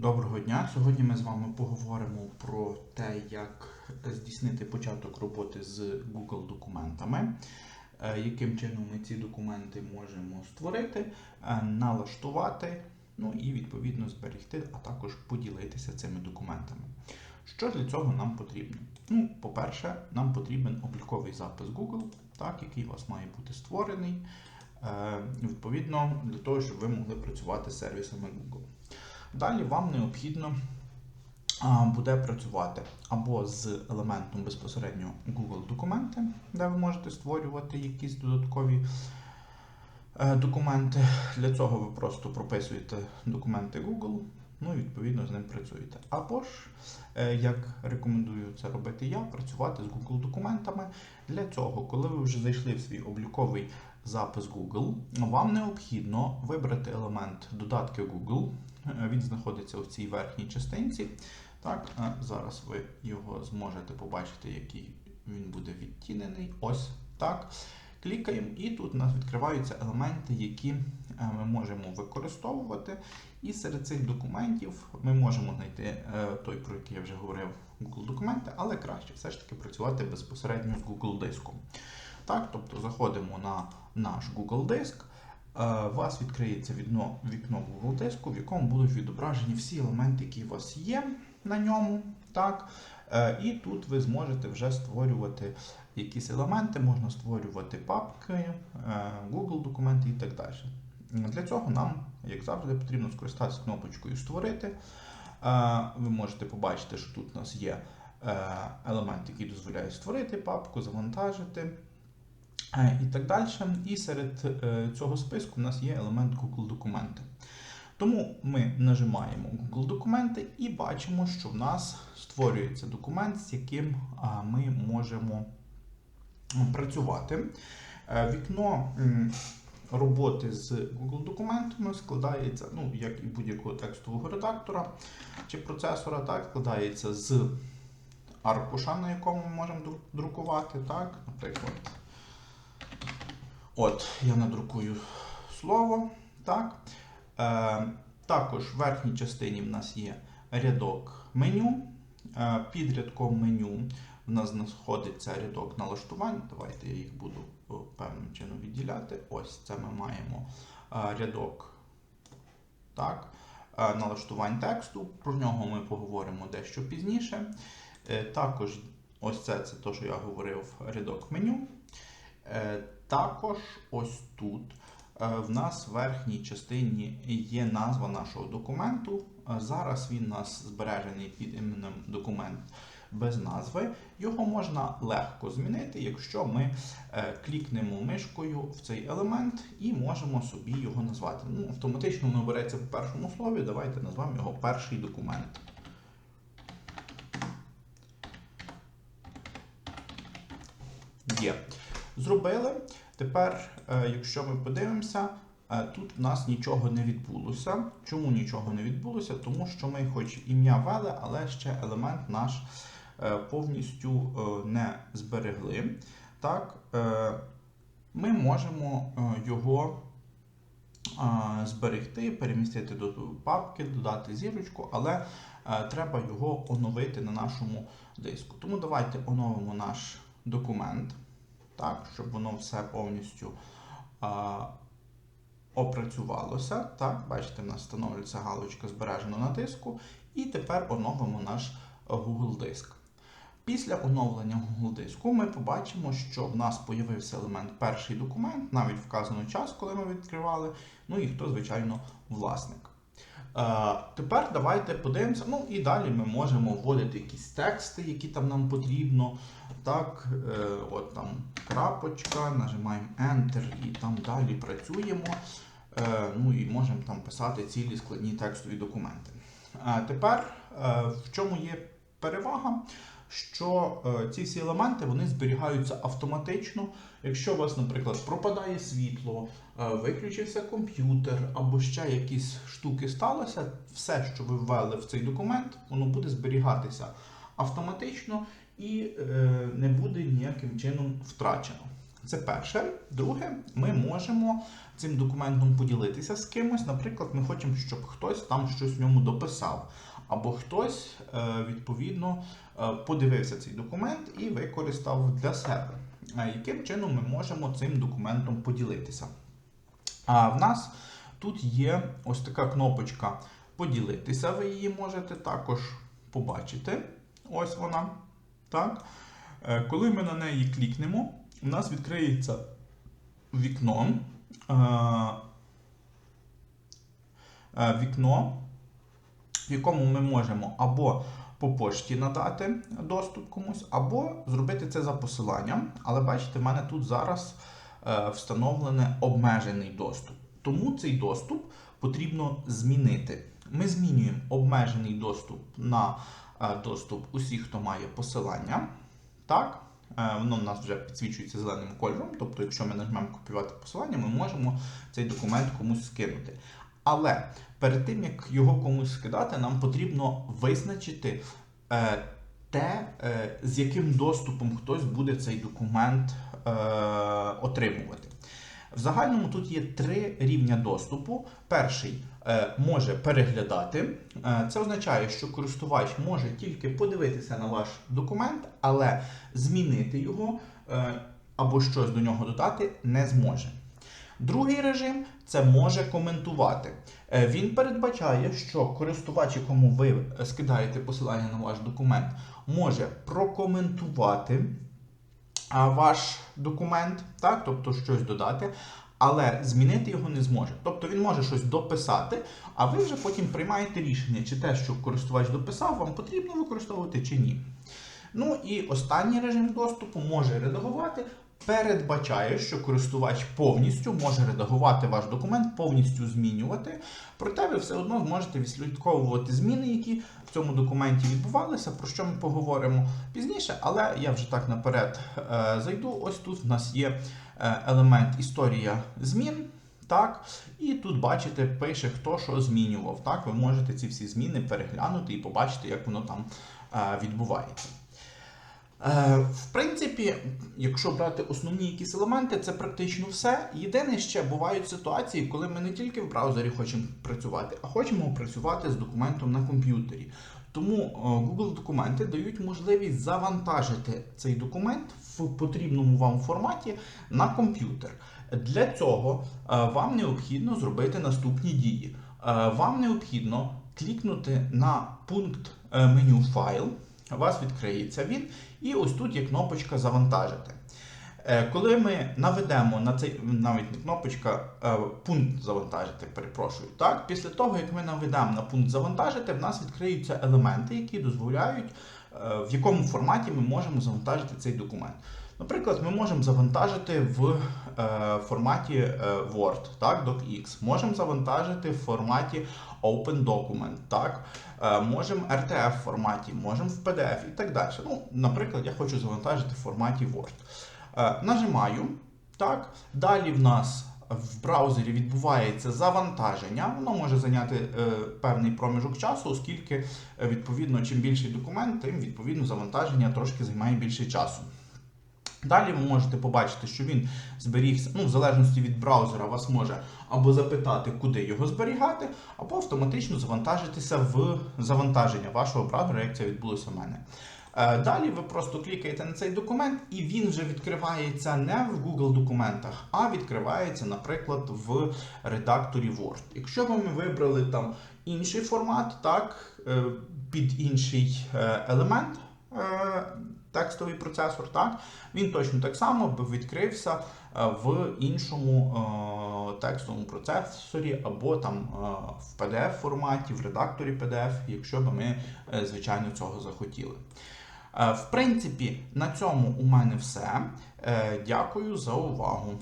Доброго дня! Сьогодні ми з вами поговоримо про те, як здійснити початок роботи з Google документами, е, яким чином ми ці документи можемо створити, е, налаштувати, ну і відповідно зберегти, а також поділитися цими документами. Що для цього нам потрібно? Ну, по-перше, нам потрібен обліковий запис Google, так, який у вас має бути створений. е, Відповідно, для того, щоб ви могли працювати з сервісами Google. Далі вам необхідно буде працювати або з елементом безпосередньо Google документи, де ви можете створювати якісь додаткові е, документи. Для цього ви просто прописуєте документи Google, ну і відповідно з ним працюєте. Або ж, е, як рекомендую це робити я, працювати з Google документами. Для цього, коли ви вже зайшли в свій обліковий запис Google, вам необхідно вибрати елемент додатки Google. Е, Він знаходиться в цій верхній частинці. Так, зараз ви його зможете побачити, який він буде відтінений. Ось так. Клікаємо, і тут у нас відкриваються елементи, які е, ми можемо використовувати. І серед цих документів ми можемо знайти е, той, про який я вже говорив, Google документи, але краще все ж таки працювати безпосередньо з Google диском. Так, тобто заходимо на наш Google диск. Е, У вас відкриється вікно, вікно Google диску, в якому будуть відображені всі елементи, які у вас є на ньому. Так? Е, І тут ви зможете вже створювати якісь елементи, можна створювати папки, е, Google документи і так далі. Для цього нам, як завжди, потрібно скористатися кнопочкою Створити. Е, Ви можете побачити, що тут у нас є елемент, який дозволяє створити папку, завантажити. І так далі. І серед цього списку у нас є елемент Google документи. Тому ми нажимаємо Google документи і бачимо, що в нас створюється документ, з яким ми можемо працювати. Е, Вікно роботи з Google документами складається, ну, як і будь-якого текстового редактора чи процесора, так, складається з аркуша, на якому ми можемо друкувати. Так, наприклад. От, я надрукую слово. Так. Е, також в верхній частині в нас є рядок меню. Е, під рядком меню в нас знаходиться рядок налаштувань. Давайте я їх буду е, певним чином відділяти. Ось це ми маємо рядок так, налаштувань тексту. Про нього ми поговоримо дещо пізніше. Також ось це, це те, що я говорив, рядок меню. Також ось тут в нас в верхній частині є назва нашого документу. Е, Зараз він у нас збережений під іменем документ без назви. Його можна легко змінити, якщо ми е, клікнемо мишкою в цей елемент і можемо собі його назвати. Ну, автоматично воно береться в першому слові. Давайте назвемо його перший документ. Є. Зробили. Тепер, е, якщо ми подивимося, е, тут в нас нічого не відбулося. Чому нічого не відбулося? Тому що ми хоч ім'я ввели, але ще елемент наш е, повністю не зберегли. Так, ми можемо його зберегти, перемістити до папки, додати зірочку, але треба його оновити на нашому диску. Тому давайте оновимо наш документ так, щоб воно все повністю а, опрацювалося. Так, бачите, в нас встановлюється галочка збережено на диску. І тепер оновимо наш Google диск. Після оновлення Google диску ми побачимо, що в нас з'явився елемент перший документ, навіть вказано час, коли ми відкривали. Ну і хто, звичайно, власник. Е, тепер давайте подивимося. Ну і далі ми можемо вводити якісь тексти, які там нам потрібно. Так, е, от там крапочка, нажимаємо Enter і там далі працюємо. Е, ну і можемо там писати цілі складні текстові документи. Тепер в чому є перевага? Що е, ці всі елементи вони зберігаються автоматично. Якщо у вас, наприклад, пропадає світло, е, виключився комп'ютер або ще якісь штуки сталося, все, що ви ввели в цей документ, воно буде зберігатися автоматично і е, не буде ніяким чином втрачено. Це перше. Друге, ми можемо цим документом поділитися з кимось. Наприклад, ми хочемо, щоб хтось там щось в ньому дописав, або хтось е, відповідно е, подивився цей документ і використав для себе. Яким чином ми можемо цим документом поділитися? А в нас тут є ось така кнопочка поділитися. Ви її можете також побачити. Ось вона. Так. Е, Коли ми на неї клікнемо, у нас відкриється вікно. Вікно, в якому ми можемо або по пошті надати доступ комусь, або зробити це за посиланням. Але бачите, в мене тут зараз е, встановлений обмежений доступ. Тому цей доступ потрібно змінити. Ми змінюємо обмежений доступ на е, доступ усіх, хто має посилання. Так, Е, воно у нас вже підсвічується зеленим кольором. Тобто, якщо ми нажмемо копіювати посилання, ми можемо цей документ комусь скинути. Але перед тим, як його комусь скидати, нам потрібно визначити е, те, е, з яким доступом хтось буде цей документ е, отримувати. В загальному тут є три рівня доступу. Перший е, може переглядати. Е, це означає, що користувач може тільки подивитися на ваш документ, але змінити його е, або щось до нього додати не зможе. Другий режим це може коментувати. Е, Він передбачає, що користувач, якому ви скидаєте посилання на ваш документ, може прокоментувати ваш документ, так, тобто щось додати, але змінити його не зможе. Тобто він може щось дописати, а ви вже потім приймаєте рішення, чи те, що користувач дописав, вам потрібно використовувати чи ні. Ну і останній режим доступу може редагувати. Передбачає, що користувач повністю може редагувати ваш документ, повністю змінювати. Проте ви все одно зможете відслідковувати зміни, які в цьому документі відбувалися, про що ми поговоримо пізніше. Але я вже так наперед е, зайду. Ось тут в нас є е, елемент історія змін. Так, і тут бачите, пише, хто що змінював. Так, ви можете ці всі зміни переглянути і побачити, як воно там е, відбувається. Е, В принципі, якщо брати основні якісь елементи, це практично все. Єдине ще бувають ситуації, коли ми не тільки в браузері хочемо працювати, а хочемо працювати з документом на комп'ютері. Тому е, Google документи дають можливість завантажити цей документ в потрібному вам форматі на комп'ютер. Для цього е, вам необхідно зробити наступні дії. Е, Вам необхідно клікнути на пункт меню файл. У вас відкриється він, і ось тут є кнопочка Завантажити. Е, Коли ми наведемо на цей навіть не кнопочка, пункт завантажити, перепрошую. Так, після того, як ми наведемо на пункт завантажити, в нас відкриються елементи, які дозволяють, е, в якому форматі ми можемо завантажити цей документ. Наприклад, ми можемо завантажити в е, форматі е, Word, так, DocX, можемо завантажити в форматі Open Document, так, е, можемо RTF форматі, можемо в PDF і так далі. Ну, наприклад, я хочу завантажити в форматі Word. Нажимаю, так, далі в нас в браузері відбувається завантаження. Воно може зайняти е, певний проміжок часу, оскільки, е, відповідно, чим більший документ, тим відповідно завантаження трошки займає більше часу. Далі ви можете побачити, що він зберігся, ну, в залежності від браузера, вас може або запитати, куди його зберігати, або автоматично завантажитися в завантаження вашого браузера, як це відбулося в мене. Е, Далі ви просто клікаєте на цей документ, і він вже відкривається не в Google документах, а відкривається, наприклад, в редакторі Word. Якщо ми вибрали там інший формат, так, е, під інший е, елемент. Текстовий процесор, так, він точно так само би відкрився е, в іншому е, текстовому процесорі, або там е, в PDF форматі, в редакторі PDF, якщо б ми, звичайно, цього захотіли. В принципі, на цьому у мене все. Дякую за увагу.